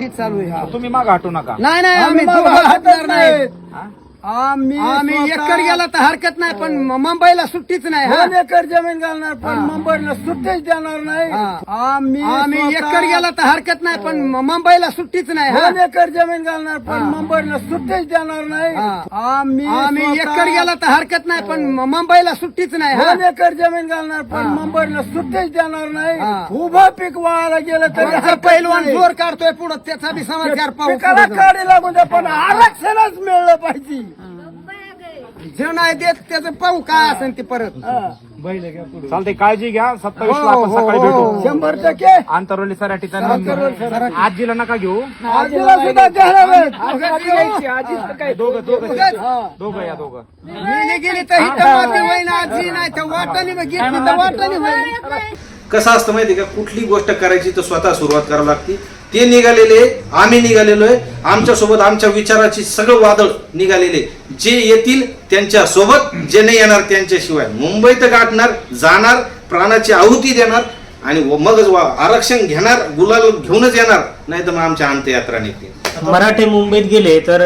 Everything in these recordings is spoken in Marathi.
तयारी चालू आहे हा. तुम्ही माग हटू नका नाही नाही आम्ही आम्ही मागं दोघं हटत हटणार नाही नाही. हा? आम्ही आम्ही एकर गेला तर हरकत नाही पण मुंबईला सुट्टीच नाही हा. दोन एकर जमीन घालणार पण हा. मुंबईला सुट्टीच देणार नाही हा. आम्ही आम्ही एकर गेला तर हरकत नाही पण मुंबईला सुट्टीच नाही हा. दोन एकर जमीन घालणार पण हा. मुंबईला सुट्टीच देणार नाही हा. आम्ही आम्ही एकर गेला तर हरकत नाही पण मुंबईला सुट्टीच नाही हा. दोन एकर जमीन घालणार पण हा. मुंबईला सुट्टीच देणार नाही हा. उभं पीक वाळायला गेलं तरी नाही. जोर काढतोय पुढं त्याचा बी समाचार पाहू पिकाला. काढी लागून द्या पण आरक्षणच मिळलं पाहिजे जे नाही देत त्याचं पाहू काय असेल ते परत. चालते काळजी घ्या. सत्तावीस हो, आपण हो, सकाळी हो. भेटू. शंभर टक्के. आंतरवली सराठी आंतरवली सराटी. आजीला नका घेऊ. आजीला सुद्धा दोघं दोघं हा. दोघं या दोघं. गेली गेली तर माती आजी नाही तर वाटाने मग घेतली तर वाटाने होईल कसं असतं माहिती का? कुठली गोष्ट करायची तर स्वतः सुरुवात करावी लागते. ते निघालेले आम्ही निघालेलो आहे. आमच्यासोबत आमच्या विचाराची सगळं वादळ निघालेले जे येतील त्यांच्यासोबत जे नाही येणार त्यांच्याशिवाय. मुंबईत गाठणार जाणार प्राणाची आहुती देणार आणि मगच वा- आरक्षण घेणार गुलाल घेऊनच येणार नाही तर मग आमच्या अंत्ययात्रा निघतील. मराठे मुंबईत गेले तर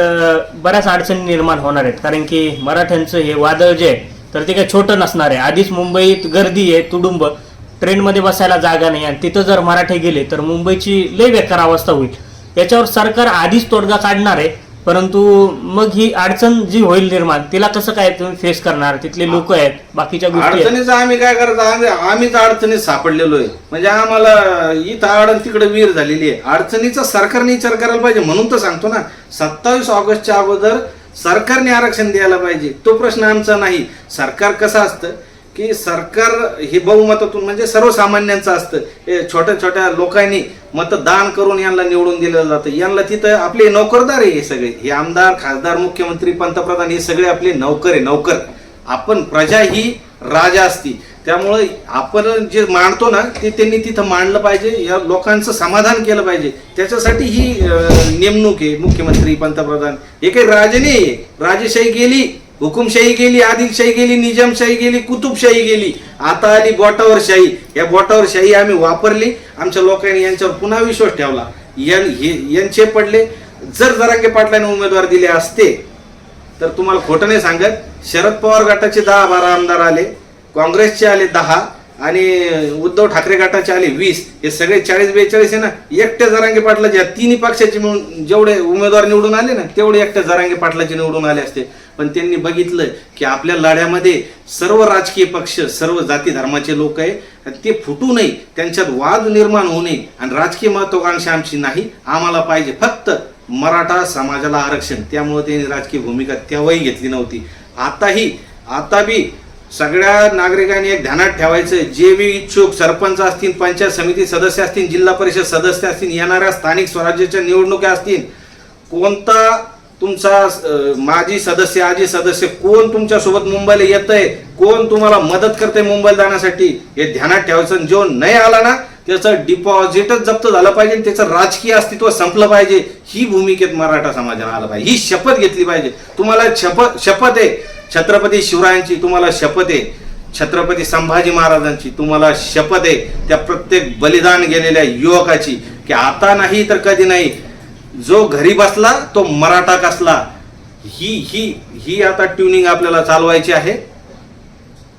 बऱ्याच अडचणी निर्माण होणार आहेत. कारण की मराठ्यांचं हे वादळ जे आहे तर ते काही छोटं नसणार आहे. आधीच मुंबईत गर्दी आहे तुडुंब. ट्रेनमध्ये बसायला जागा नाही आणि तिथं जर मराठे गेले तर मुंबईची लय बेकार अवस्था होईल. याच्यावर सरकार आधीच तोडगा काढणार आहे परंतु मग ही अडचण जी होईल निर्माण तिला कसं काय तुम्ही फेस करणार? तिथले लोक आहेत बाकीच्या गोष्टी आहेत. अडचणीचं आम्ही काय करायचं? आम्ही आम्हीच अडचणीत सापडलेलो आहे. म्हणजे आम्हाला इथं आड आणि तिकडे वीर झालेली आहे. अडचणीचा सरकारने विचार करायला पाहिजे म्हणून तर सांगतो ना. सत्तावीस ऑगस्टच्या अगोदर सरकारने आरक्षण द्यायला पाहिजे. तो प्रश्न आमचा नाही. सरकार कसं असतं? की सरकार हे बहुमतातून म्हणजे सर्वसामान्यांचं असतं. हे छोट्या छोट्या लोकांनी मतदान करून यांना निवडून दिलं जातं. यांना तिथं आपले नोकरदार आहे हे सगळे. हे आमदार खासदार मुख्यमंत्री पंतप्रधान हे सगळे आपले नौकर आहे नौकर. आपण प्रजा ही राजा असती. त्यामुळे आपण जे मांडतो ना ते त्यांनी तिथं मांडलं पाहिजे. या लोकांचं समाधान केलं पाहिजे. त्याच्यासाठी ही नेमणूक आहे मुख्यमंत्री पंतप्रधान. हे काही राजे नाही आहे. राजेशाही गेली हुकुमशाही गेली आदिलशाही गेली निजामशाही गेली कुतुबशाही गेली. आता आली बोटावर शाही. या बोटावर शाही आम्ही वापरली. आमच्या लोकांनी यांच्यावर पुन्हा विश्वास ठेवला. हे यांचे पडले. जर जरांगे पाटलांनी उमेदवार दिले असते तर तुम्हाला खोटं नाही सांगत. शरद पवार गटाचे दहा बारा आमदार आले. काँग्रेसचे आले दहा. आणि उद्धव ठाकरे गटाचे आले वीस हे सगळे चाळीस बेचाळीस आहे ना एकट्या जरांगे पाटलाचे या तिन्ही पक्षाचे मिळून जेवढे उमेदवार निवडून आले ना तेवढे एकट्या जरांगे पाटलाचे निवडून आले असते. पण त्यांनी बघितलं की आपल्या लढ्यामध्ये सर्व राजकीय पक्ष सर्व जाती धर्माचे लोक आहे आणि ते फुटू नये त्यांच्यात वाद निर्माण होऊ नये आणि राजकीय महत्वाकांक्षा आमची नाही आम्हाला पाहिजे फक्त मराठा समाजाला आरक्षण. त्यामुळे त्यांनी राजकीय भूमिका तेव्हाही घेतली नव्हती. आताही आता बी सगळ्या नागरिकांनी एक ध्यानात ठेवायचं जे बी इच्छुक सरपंच असतील पंचायत समिती सदस्य असतील जिल्हा परिषद सदस्य असतील येणाऱ्या स्थानिक स्वराज्याच्या निवडणुका असतील कोणता तुमचा माजी सदस्य आजी सदस्य कोण तुमच्यासोबत मुंबईला येत आहे कोण तुम्हाला मदत करते मुंबईला जाण्यासाठी हे ध्यानात ठेवायचं. जो नाही आला ना त्याचं डिपॉझिटच जप्त झालं पाहिजे त्याचं राजकीय अस्तित्व संपलं पाहिजे. ही भूमिकेत मराठा समाजाला आलं पाहिजे. ही शपथ घेतली पाहिजे. तुम्हाला शपथ शपथ आहे. छत्रपती शिवरायांची तुम्हाला शपथ आहे. छत्रपती संभाजी महाराजांची तुम्हाला शपथ आहे. त्या प्रत्येक बलिदान गेलेल्या युवकाची. की आता नाही तर कधी नाही. जो घरी बसला तो मराठा कसला? ही ही ही आता ट्युनिंग आपल्याला चालवायची आहे.